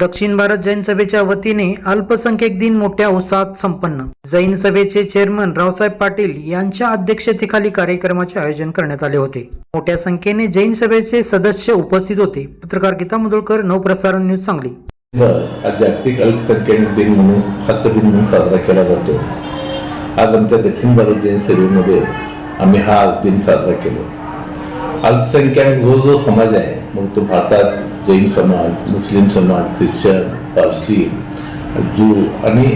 दक्षिण भारत जैन सभेच्या वतीने अल्पसंख्यक दिन मोठ्या उत्साहात संपन्न. जैन सभेचे चेअरमन रावसाहेब पाटील यांच्या अध्यक्षतेखाली कार्यक्रमाचे आयोजन करण्यात आले होते. मोठ्या संख्येने जैन सभेचे सदस्य उपस्थित होते. पत्रकार गीता मुदुळकर नवप्रसारण न्यूज सांगली. आज जागतिक अल्पसंख्याक दिन म्हणून हक्क दिन म्हणून साजरा केला जातो. आज आमच्या दक्षिण भारत जैन सभेमध्ये आम्ही हा दिन साजरा केलो. अल्पसंख्याक जो जो समाज आहे मग तो भारतात जैन समाज मुस्लिम समाज ख्रिश्चन पारसी जू आणि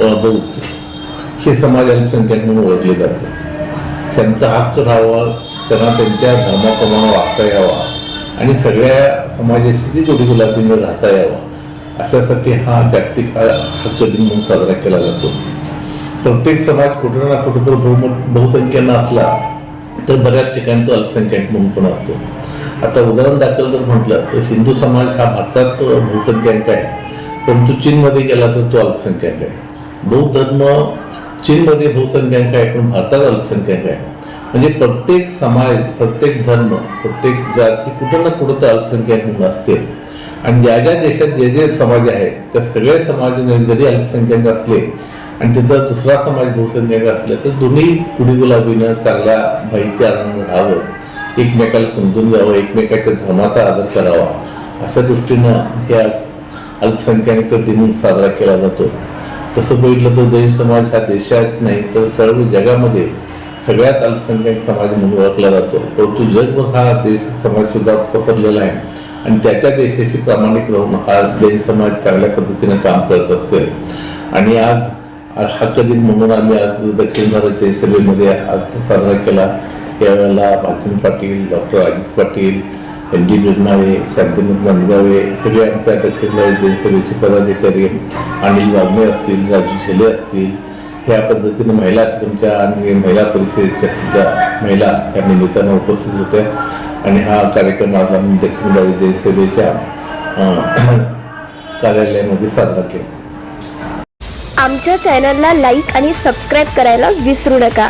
बौद्ध हे समाज अल्पसंख्याक म्हणून ओळखले जातात त्यांचा हक्क राहावा त्यांना त्यांच्या धर्माप्रमाणे वागता यावा आणि सगळ्या समाजाशी ती गोडी गुलाबीने राहता यावा. अशासाठी हा जागतिक हक्क दिन म्हणून साजरा केला जातो. प्रत्येक समाज कुठं ना कुठं तर बहु बहुसंख्यानं असला तर बऱ्याच ठिकाणी तो अल्पसंख्याक म्हणून पण असतो. आता उदाहरण दाखल जर म्हटलं तर हिंदू समाज हा भारतात बहुसंख्याक आहे. परंतु चीनमध्ये गेला तर तो अल्पसंख्याक आहे. बौद्ध धर्म चीनमध्ये बहुसंख्याक आहे पण भारतात अल्पसंख्याक आहे. म्हणजे प्रत्येक समाज प्रत्येक धर्म प्रत्येक जाती कुठं ना कुठं तर अल्पसंख्याक म्हणून असते. आणि ज्या ज्या देशात जे जे समाज आहेत त्या सगळ्या समाजाने जरी अल्पसंख्याक असले आणि तिथं दुसरा समाज बहुसंख्याक असले तर दोन्ही कुडी गुलाबीनं चांगल्या भाईचारानं राहावं. एकमेकाला समजून घ्यावं एकमेकाच्या धर्माचा आदर करावा. अशा दृष्टीनं या अल्पसंख्याक दिन साजरा केला जातो. तसं बघितलं तर जैन समाज हा देशात नाही तर सर्व जगामध्ये सगळ्यात अल्पसंख्याक समाज म्हणून ओळखला जातो. परंतु जगभर हा देश समाज सुद्धा पसरलेला आहे. आणि त्या त्या देशाशी प्रामाणिक राहून हा जैन समाज चांगल्या पद्धतीने काम करत असतोय. आणि आज हक्क दिन म्हणून आम्ही आज दक्षिण भारत जैन सभेमध्ये आज साजरा केला. यावेळेला Bhalchand Patil doctor Ajit Patil N D Birnale Shantinath Nandgaone सगळे आमच्या दक्षिण भारत पदाधिकारी अनिल वाघणे असतील राजू शेले असतील ह्या पद्धतीने महिला आश्रमच्या आणि महिला परिषदेच्या सुद्धा महिला या निमित्तानं उपस्थित होत्या. आणि हा कार्यक्रम आज आम्ही दक्षिण गावी जैन सभेच्या कार्यालयामध्ये साजरा केला. आमच्या चॅनलला लाईक आणि सबस्क्राईब करायला विसरू नका.